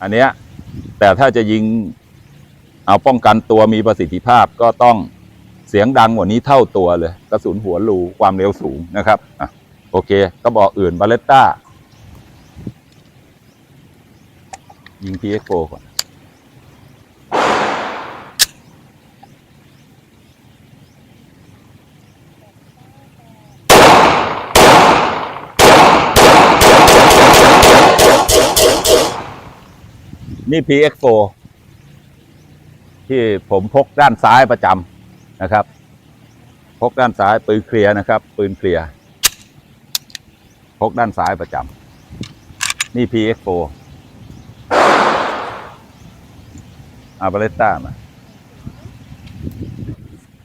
อันเนี้ยแต่ถ้าจะยิงเอาป้องกันตัวมีประสิทธิภาพก็ต้องเสียงดังกว่านี้เท่าตัวเลย กระสุนหัวรูความเร็วสูงนะครับอะโอเคก็บอกอื่นบาเลตต้ายิงพีเอโก่อน นี่ PX4 ที่ผมพกด้านซ้ายประจำนะครับ พกด้านซ้ายปืนเคลียร์นะครับ ปืนเคลียร์พกด้านซ้ายประจำนี่ PX4 อาบาเลตต้ามา